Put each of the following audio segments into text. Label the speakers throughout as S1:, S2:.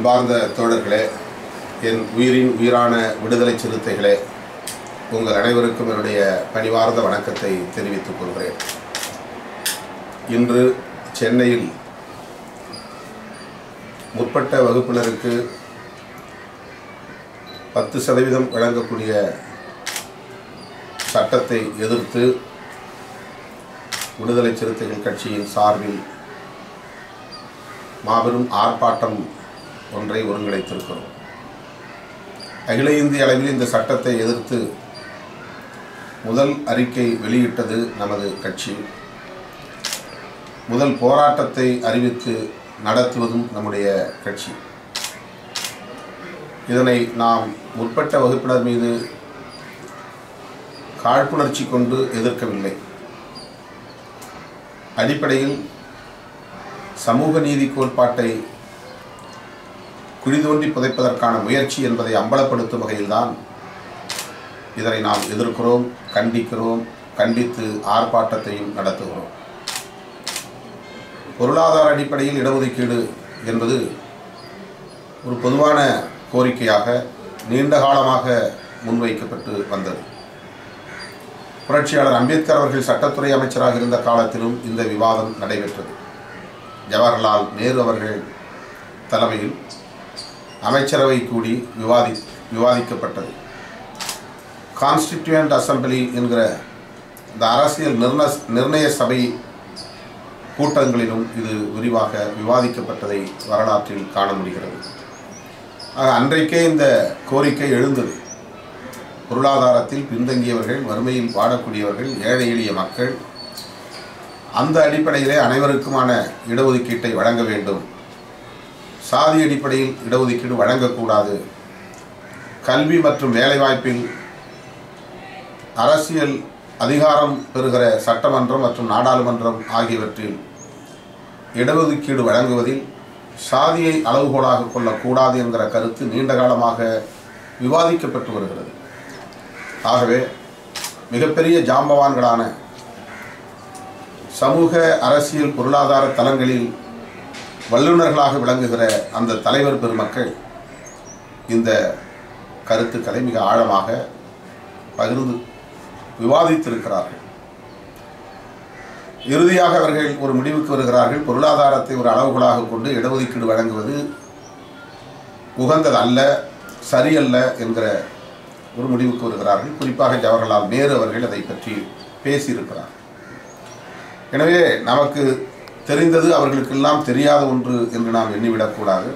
S1: அன்பார்ந்த தோழர்களே என் உயிரின் உயிரான விடுதலை சிறுத்தைகளே உங்கள் அனைவருக்கும் என்னுடைய பணிவார்ந்த வணக்கத்தை தெரிவித்துக் கொள்கிறேன். இன்று சென்னையில் முற்பட்ட வகுப்பினருக்கு பத்து சதவீதம் வழங்கக்கூடிய சட்டத்தை எதிர்த்து விடுதலை சிறுத்தைகள் கட்சியின் சார்பில் மாபெரும் ஆர்ப்பாட்டம் ஒன்றை ஒருங்கிணைத்திருக்கிறோம். அகில இந்திய அளவில் இந்த சட்டத்தை எதிர்த்து முதல் அறிக்கை வெளியிட்டது நமது கட்சி. முதல் போராட்டத்தை அறிவித்து நடத்துவதும் நம்முடைய கட்சி. இதனை நாம் முற்பட்ட வகுப்பினர் மீது காழ்ப்புணர்ச்சி கொண்டு எதிர்க்கவில்லை. அடிப்படையில் சமூக நீதி கோட்பாட்டை குழிதோண்டி புதைப்பதற்கான முயற்சி என்பதை அம்பலப்படுத்தும் வகையில்தான் இதனை நாம் எதிர்க்கிறோம் கண்டிக்கிறோம் கண்டித்து ஆர்ப்பாட்டத்தையும் நடத்துகிறோம். பொருளாதார அடிப்படையில் இடஒதுக்கீடு என்பது ஒரு பொதுவான கோரிக்கையாக நீண்ட காலமாக முன்வைக்கப்பட்டு வந்தது. புரட்சியாளர் அம்பேத்கர் அவர்கள் சட்டத்துறை அமைச்சராக இருந்த காலத்திலும் இந்த விவாதம் நடைபெற்றது. ஜவஹர்லால் நேரு அவர்கள் தலைமையில் அமைச்சரவை கூடி விவாதி விவாதிக்கப்பட்டது. கான்ஸ்டிடியூண்ட் அசம்பிளி என்கிற இந்த அரசியல் நிர்ண நிர்ணய சபை கூட்டங்களிலும் இது விரிவாக விவாதிக்கப்பட்டதை வரலாற்றில் காண முடிகிறது. ஆக அன்றைக்கே இந்த கோரிக்கை எழுந்தது. பொருளாதாரத்தில் பின்தங்கியவர்கள் வறுமையில் வாடக்கூடியவர்கள் ஏழை எளிய மக்கள் அந்த அடிப்படையிலே அனைவருக்குமான இடஒதுக்கீட்டை வழங்க வேண்டும். சாதி அடிப்படையில் இடஒதுக்கீடு வழங்கக்கூடாது. கல்வி மற்றும் வேலைவாய்ப்பில் அரசியல் அதிகாரம் பெறுகிற சட்டமன்றம் மற்றும் நாடாளுமன்றம் ஆகியவற்றில் இடஒதுக்கீடு வழங்குவதில் சாதியை அளவுகோலாக கொள்ளக்கூடாது என்கிற கருத்து நீண்ட காலமாக விவாதிக்கப்பட்டு வருகிறது. ஆகவே மிகப்பெரிய ஜாம்பவான்களான சமூக அரசியல் பொருளாதார தளங்களில் வல்லுநர்களாக விளங்குகிற அந்த தலைவர் பெருமக்கள் இந்த கருத்துக்களை மிக ஆழமாக பகிர்ந்து விவாதித்திருக்கிறார்கள். இறுதியாக அவர்கள் ஒரு முடிவுக்கு வருகிறார்கள். பொருளாதாரத்தை ஒரு அளவுகளாக கொண்டு இடஒதுக்கீடு வழங்குவது உகந்ததல்ல சரியல்ல என்கிற ஒரு முடிவுக்கு வருகிறார்கள். குறிப்பாக ஜவஹர்லால் நேரு அவர்கள் அதை பற்றி பேசியிருக்கிறார். எனவே நமக்கு தெரிந்தது அவர்களுக்கெல்லாம் தெரியாத ஒன்று என்று நாம் எண்ணிவிடக்கூடாது.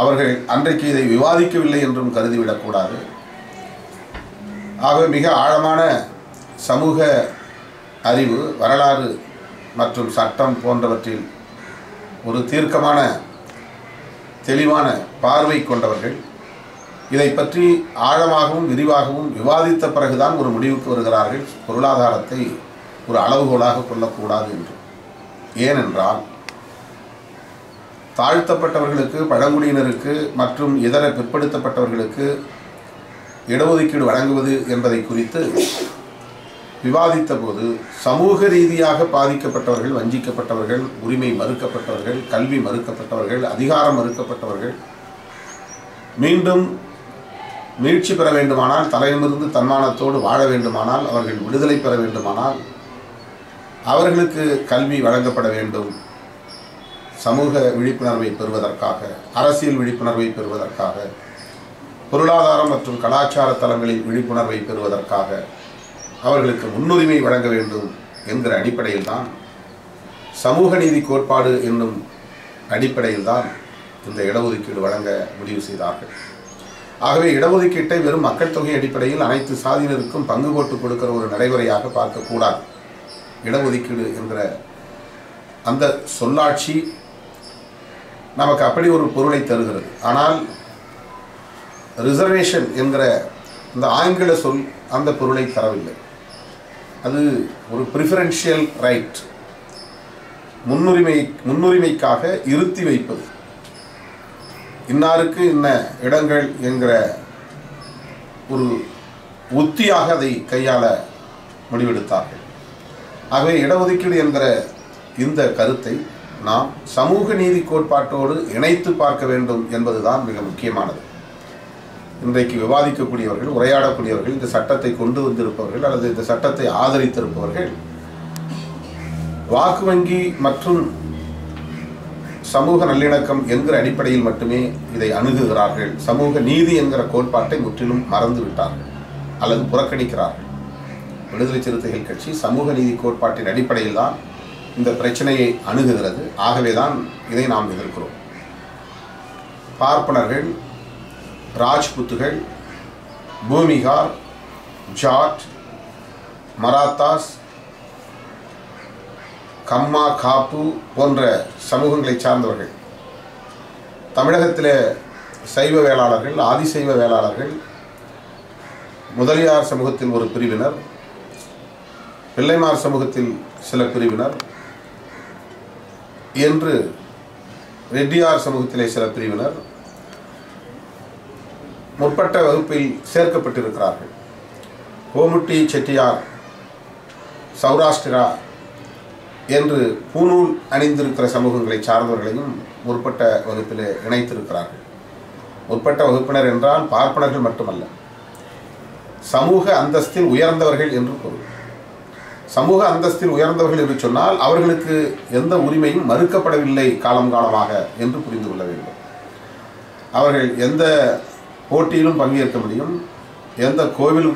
S1: அவர்கள் அன்றைக்கு இதை விவாதிக்கவில்லை என்றும் கருதிவிடக்கூடாது. ஆகவே மிக ஆழமான சமூக அறிவு வரலாறு மற்றும் சட்டம் போன்றவற்றில் ஒரு தீர்க்கமான தெளிவான பார்வை கொண்டவர்கள் இதை பற்றி ஆழமாகவும் விரிவாகவும் விவாதித்த பிறகுதான் ஒரு முடிவுக்கு வருகிறார்கள். பொருளாதாரத்தை ஒரு அளவுகோலாக கொள்ளக்கூடாது என்று. ஏனென்றால் தாழ்த்தப்பட்டவர்களுக்கு பழங்குடியினருக்கு மற்றும் இதர பிற்படுத்தப்பட்டவர்களுக்கு இடஒதுக்கீடு வழங்குவது என்பதை குறித்து விவாதித்த போது சமூக ரீதியாக பாதிக்கப்பட்டவர்கள் வஞ்சிக்கப்பட்டவர்கள் உரிமை மறுக்கப்பட்டவர்கள் கல்வி மறுக்கப்பட்டவர்கள் அதிகாரம் மறுக்கப்பட்டவர்கள் மீண்டும் மீழ்ச்சி பெற வேண்டுமானால் தலையிலிருந்து தன்மானத்தோடு வாழ வேண்டுமானால் அவர்கள் விடுதலை பெற வேண்டுமானால் அவர்களுக்கு கல்வி வழங்கப்பட வேண்டும். சமூக விழிப்புணர்வை பெறுவதற்காக அரசியல் விழிப்புணர்வை பெறுவதற்காக பொருளாதாரம் மற்றும் கலாச்சார தலங்களில் விழிப்புணர்வை பெறுவதற்காக அவர்களுக்கு முன்னுரிமை வழங்க வேண்டும் என்கிற அடிப்படையில் தான் சமூக நீதி கோட்பாடு என்னும் அடிப்படையில் தான் இந்த இடஒதுக்கீடு வழங்க முடிவு செய்தார்கள். ஆகவே இடஒதுக்கீட்டை வெறும் மக்கள் தொகை அடிப்படையில் அனைத்து சாதியினருக்கும் பங்கு போட்டு கொடுக்கிற ஒரு நடைமுறையாக பார்க்கக்கூடாது இடஒதுக்கீடு என்கிற அந்த சொல்லாட்சி நமக்கு அப்படி ஒரு பொருளை தருகிறது. ஆனால் ரிசர்வேஷன் என்கிற இந்த ஆங்கில சொல் அந்த பொருளை தரவில்லை. அது ஒரு ப்ரிஃபரன்ஷியல் ரைட் முன்னுரிமை முன்னுரிமைக்காக இருத்தி வைப்பது. இன்னாருக்கு இன்ன இடங்கள் என்கிற ஒரு உத்தியாக அதை கையாள முடிவெடுத்தார்கள். ஆகவே இடஒதுக்கீடு என்கிற இந்த கருத்தை நாம் சமூக நீதி கோட்பாட்டோடு இணைத்து பார்க்க வேண்டும் என்பதுதான் மிக முக்கியமானது. இன்றைக்கு விவாதிக்கக்கூடியவர்கள் உரையாடக்கூடியவர்கள் இந்த சட்டத்தை கொண்டு வந்திருப்பவர்கள் அல்லது இந்த சட்டத்தை ஆதரித்திருப்பவர்கள் வாக்கு வங்கி மற்றும் சமூக நல்லிணக்கம் என்கிற அடிப்படையில் மட்டுமே இதை அணுகுகிறார்கள். சமூக நீதி என்கிற கோட்பாட்டை முற்றிலும் மறந்து விட்டார்கள் அல்லது புறக்கணிக்கிறார்கள். விடுதலை சிறுத்தைகள் கட்சி சமூக நீதி கோட்பாட்டின் அடிப்படையில் தான் இந்த பிரச்சனையை அணுகுகிறது. ஆகவேதான் இதை நாம் எதிர்க்கிறோம். பார்ப்பனர்கள் ராஜ்புத்துகள் பூமிகார் ஜாட் மராத்தாஸ் கம்மா காப்பு போன்ற சமூகங்களை சார்ந்தவர்கள் தமிழகத்தில் சைவ வேளாளர்கள் ஆதிசைவ வேளாளர்கள் முதலியார் சமூகத்தில் ஒரு பிரிவினர் பிள்ளைமார் சமூகத்தில் சில பிரிவினர் என்று ரெட்டியார் சமூகத்திலே சில பிரிவினர் முற்பட்ட வகுப்பில் சேர்க்கப்பட்டிருக்கிறார்கள். கோமுட்டி செட்டியார் சௌராஷ்டிரா என்று பூநூல் அணிந்திருக்கிற சமூகங்களை சார்ந்தவர்களையும் முற்பட்ட வகுப்பிலே இணைத்திருக்கிறார்கள். முற்பட்ட வகுப்பினர் என்றால் பார்ப்பனர்கள் மட்டுமல்ல சமூக அந்தஸ்தில் உயர்ந்தவர்கள் என்று பொருள். சமூக அந்தஸ்தில் உயர்ந்தவர்கள் என்று சொன்னால் அவர்களுக்கு எந்த உரிமையும் மறுக்கப்படவில்லை காலம் காலமாக என்று புரிந்து கொள்ள வேண்டும். அவர்கள் எந்த போட்டியிலும் பங்கேற்க முடியும் எந்த கோவில்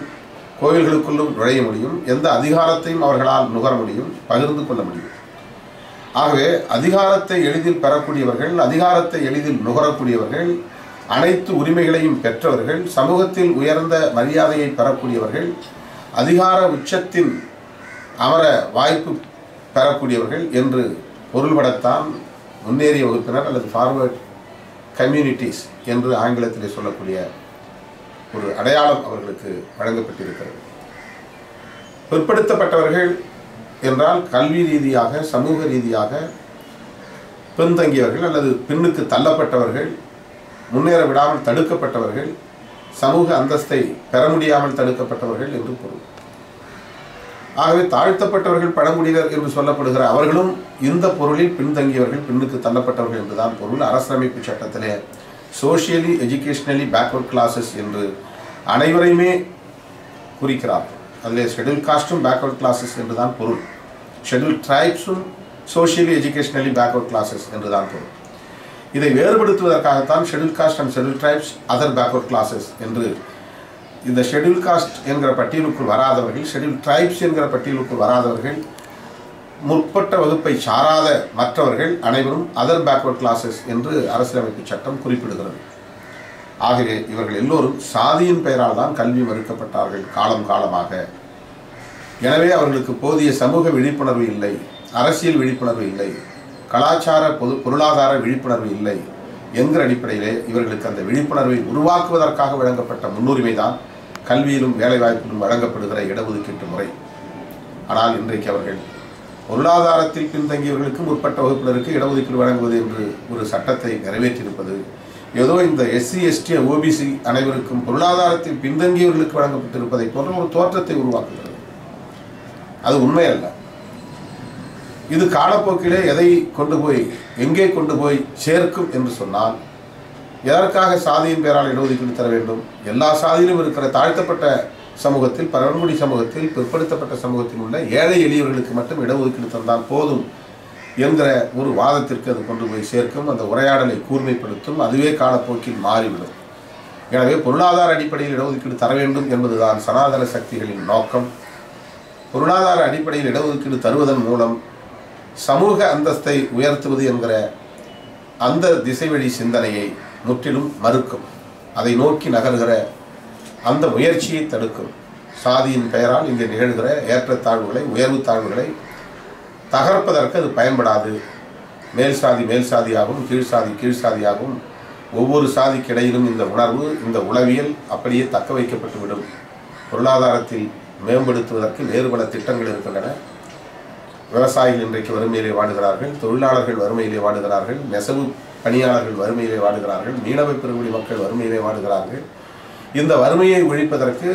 S1: கோவில்களுக்குள்ளும் நுழைய முடியும் எந்த அதிகாரத்தையும் அவர்களால் நுகர முடியும் பகிர்ந்து கொள்ள முடியும். ஆகவே அதிகாரத்தை எளிதில் பெறக்கூடியவர்கள் அதிகாரத்தை எளிதில் நுகரக்கூடியவர்கள் அனைத்து உரிமைகளையும் பெற்றவர்கள் சமூகத்தில் உயர்ந்த மரியாதையை பெறக்கூடியவர்கள் அதிகார உச்சத்தின் அமர வாய்ப்பு பெறக்கூடியவர்கள் என்று பொருள்படத்தான் முன்னேறிய வகுப்பினர் அல்லது ஃபார்வர்ட் கம்யூனிட்டிஸ் என்று ஆங்கிலத்திலே சொல்லக்கூடிய ஒரு அடையாளம் அவர்களுக்கு வழங்கப்பட்டிருக்கிறது. பிற்படுத்தப்பட்டவர்கள் என்றால் கல்வி ரீதியாக சமூக ரீதியாக பின்தங்கியவர்கள் அல்லது பின்னுக்கு தள்ளப்பட்டவர்கள் முன்னேற விடாமல் தடுக்கப்பட்டவர்கள் சமூக அந்தஸ்தை பெற முடியாமல் தடுக்கப்பட்டவர்கள் என்று பொருள். ஆகவே தாழ்த்தப்பட்டவர்கள் பழங்குடியினர் என்று சொல்லப்படுகிற அவர்களும் இந்த பொருளில் பின்தங்கியவர்கள் பின்னுக்கு தள்ளப்பட்டவர்கள் என்றுதான் பொருள். அரசமைப்பு சட்டத்திலே சோஷியலி எஜுகேஷ்னலி பேக்வர்ட் கிளாஸஸ் என்று அனைவரையுமே குறிக்கிறார். அதில் ஷெட்யூல் காஸ்டும் பேக்வர்ட் கிளாஸஸ் என்று தான் பொருள். ஷெட்யூல் ட்ரைப்ஸும் சோஷியலி எஜுகேஷ்னலி பேக்வர்ட் கிளாஸஸ் என்று தான் பொருள். இதை வேறுபடுத்துவதற்காகத்தான் schedule caste and schedule tribes other backward classes என்று இந்த ஷெட்யூல் காஸ்ட் என்கிற பட்டியலுக்குள் வராதவர்கள் ஷெட்யூல் ட்ரைப்ஸ் என்கிற பட்டியலுக்குள் வராதவர்கள் முற்பட்ட வகுப்பை சாராத மற்றவர்கள் அனைவரும் அதர் பேக்வர்ட் கிளாஸஸ் என்று அரசியலமைப்பு சட்டம் குறிப்பிடுகிறது. ஆகவே இவர்கள் எல்லோரும் சாதியின் பெயரால் தான் கல்வி மறுக்கப்பட்டார்கள் காலம் காலமாக. எனவே அவர்களுக்கு போதிய சமூக விழிப்புணர்வு இல்லை அரசியல் விழிப்புணர்வு இல்லை கலாச்சார பொது பொருளாதார விழிப்புணர்வு இல்லை என்கிற அடிப்படையிலே இவர்களுக்கு அந்த விழிப்புணர்வை உருவாக்குவதற்காக வழங்கப்பட்ட முன்னுரிமை தான் கல்வியிலும் வேலைவாய்ப்பிலும் வழங்கப்படுகிற இடஒதுக்கீட்டு முறை. ஆனால் இன்றைக்கு அவர்கள் பொருளாதாரத்தில் பின்தங்கியவர்களுக்கு முற்பட்ட வகுப்பினருக்கு இடஒதுக்கீடு வழங்குவது என்று ஒரு சட்டத்தை நிறைவேற்றியிருப்பது ஏதோ இந்த எஸ்சி எஸ்டி ஓபிசி அனைவருக்கும் பொருளாதாரத்தில் பின்தங்கியவர்களுக்கு வழங்கப்பட்டிருப்பதை போன்ற ஒரு தோற்றத்தை உருவாக்குகிறது. அது உண்மை அல்ல. இது காலப்போக்கிலே எதை கொண்டு போய் எங்கே கொண்டு போய் சேர்க்கும் என்று சொன்னால் எதற்காக சாதியின் பெயரால் இடஒதுக்கீடு தர வேண்டும்? எல்லா சாதியிலும் இருக்கிற தாழ்த்தப்பட்ட சமூகத்தில் பழங்குடி சமூகத்தில் பிற்படுத்தப்பட்ட சமூகத்தில் உள்ள ஏழை எளியவர்களுக்கு மட்டும் இடஒதுக்கீடு தந்தால் போதும் என்கிற ஒரு வாதத்திற்கு அது கொண்டு போய் சேர்க்கும். அந்த உரையாடலை கூர்மைப்படுத்தும். அதுவே காலப்போக்கில் மாறிவிடும். எனவே பொருளாதார அடிப்படையில் இடஒதுக்கீடு தர வேண்டும் என்பதுதான் சனாதன சக்திகளின் நோக்கம். பொருளாதார அடிப்படையில் இடஒதுக்கீடு தருவதன் மூலம் சமூக அந்தஸ்தை உயர்த்துவது என்கிற அந்த திசைவழி சிந்தனையை முற்றிலும் மறுக்கும். அதை நோக்கி நகர்கிற அந்த முயற்சியை தடுக்கும். சாதியின் பெயரால் இங்கே நிகழ்கிற ஏற்றத்தாழ்வுகளை உயர்வு தாழ்வுகளை தகர்ப்பதற்கு அது பயன்படாது. மேல் சாதி மேல் சாதியாகவும் கீழ் சாதி கீழ் சாதியாகவும் ஒவ்வொரு சாதிக்கிடையிலும் இந்த உணர்வு இந்த உளவியல் அப்படியே தக்க வைக்கப்பட்டுவிடும் பொருளாதாரத்தில் மேம்படுத்துவதற்கு வேறு பல திட்டங்கள் இருக்கின்றன. விவசாயிகள் இன்றைக்கு வறுமையிலே வாடுகிறார்கள் தொழிலாளர்கள் வறுமையிலே வாடுகிறார்கள் நெசவு பணியாளர்கள் வறுமையிலே வாடுகிறார்கள் மீனவ பெருங்குடி மக்கள் வறுமையிலே வாடுகிறார்கள். இந்த வறுமையை ஒழிப்பதற்கு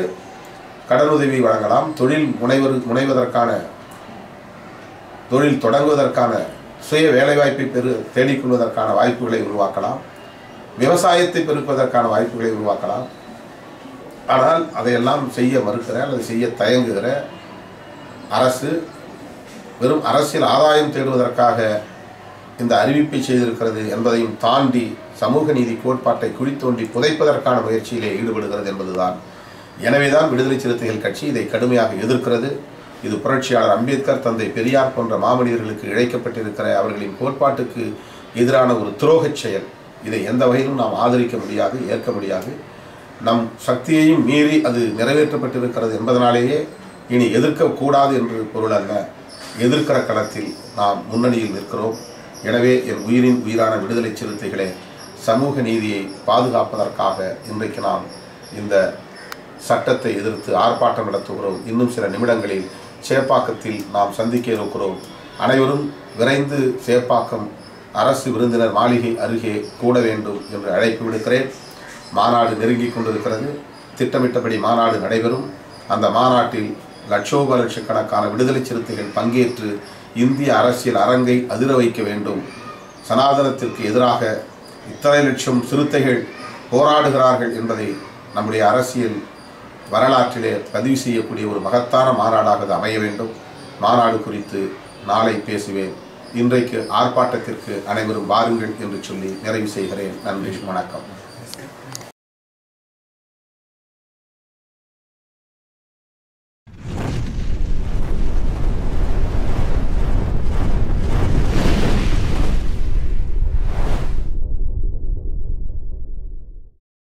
S1: கடனுதவி வழங்கலாம். தொழில் முனைவர் முனைவதற்கான தொழில் தொடங்குவதற்கான சுய வேலைவாய்ப்பை பெரு தேடிக்கொள்வதற்கான வாய்ப்புகளை உருவாக்கலாம். விவசாயத்தை பெருக்குவதற்கான வாய்ப்புகளை உருவாக்கலாம். ஆனால் அதையெல்லாம் செய்ய மறுக்கிற அல்லது செய்ய தயங்குகிற அரசு வெறும் அரசியல் ஆதாயம் தேடுவதற்காக இந்த அறிவிப்பை செய்திருக்கிறது என்பதையும் தாண்டி சமூக நீதி கோட்பாட்டை குழித்தோண்டி புதைப்பதற்கான முயற்சியிலே ஈடுபடுகிறது என்பதுதான். எனவேதான் விடுதலை சிறுத்தைகள் கட்சி இதை கடுமையாக எதிர்க்கிறது. இது புரட்சியாளர் அம்பேத்கர் தந்தை பெரியார் போன்ற மாமனிதர்களுக்கு இழைக்கப்பட்டிருக்கிற அவர்களின் கோட்பாட்டுக்கு எதிரான ஒரு துரோகச் செயல். இதை எந்த வகையிலும் நாம் ஆதரிக்க முடியாது ஏற்க முடியாது. நம் சக்தியையும் மீறி அது நிறைவேற்றப்பட்டிருக்கிறது என்பதனாலேயே இனி எதிர்க்கக்கூடாது என்று பொருள் அல்ல. எதிர்க்கிற களத்தில் நாம் முன்னணியில் நிற்கிறோம். எனவே என் உயிரின் உயிரான விடுதலை சிறுத்தைகளே சமூக நீதியை பாதுகாப்பதற்காக இன்றைக்கு நாம் இந்த சட்டத்தை எதிர்த்து ஆர்ப்பாட்டம் நடத்துகிறோம். இன்னும் சில நிமிடங்களில் சேப்பாக்கத்தில் நாம் சந்திக்க இருக்கிறோம். அனைவரும் விரைந்து சேப்பாக்கம் அரசு விருந்தினர் மாளிகை அருகே கூட வேண்டும் என்று அழைப்பு விடுக்கிறேன். மாநாடு நெருங்கிக் கொண்டிருக்கிறது. திட்டமிட்டபடி மாநாடு நடைபெறும். அந்த மாநாட்டில் லட்சோப லட்சக்கணக்கான விடுதலை சிறுத்தைகள் பங்கேற்று இந்திய அரசியல் அரங்கை அதிர வைக்க வேண்டும். சனாதனத்திற்கு எதிராக இத்தனை லட்சம் சிறுத்தைகள் போராடுகிறார்கள் என்பதை நம்முடைய அரசியல் வரலாற்றிலே பதிவு செய்யக்கூடிய ஒரு மகத்தான மாநாடாக அது அமைய வேண்டும். மாநாடு குறித்து நாளை பேசுவேன். இன்றைக்கு ஆர்ப்பாட்டத்திற்கு அனைவரும் வாருங்கள் என்று சொல்லி நிறைவு செய்கிறேன். நன்றி வணக்கம்.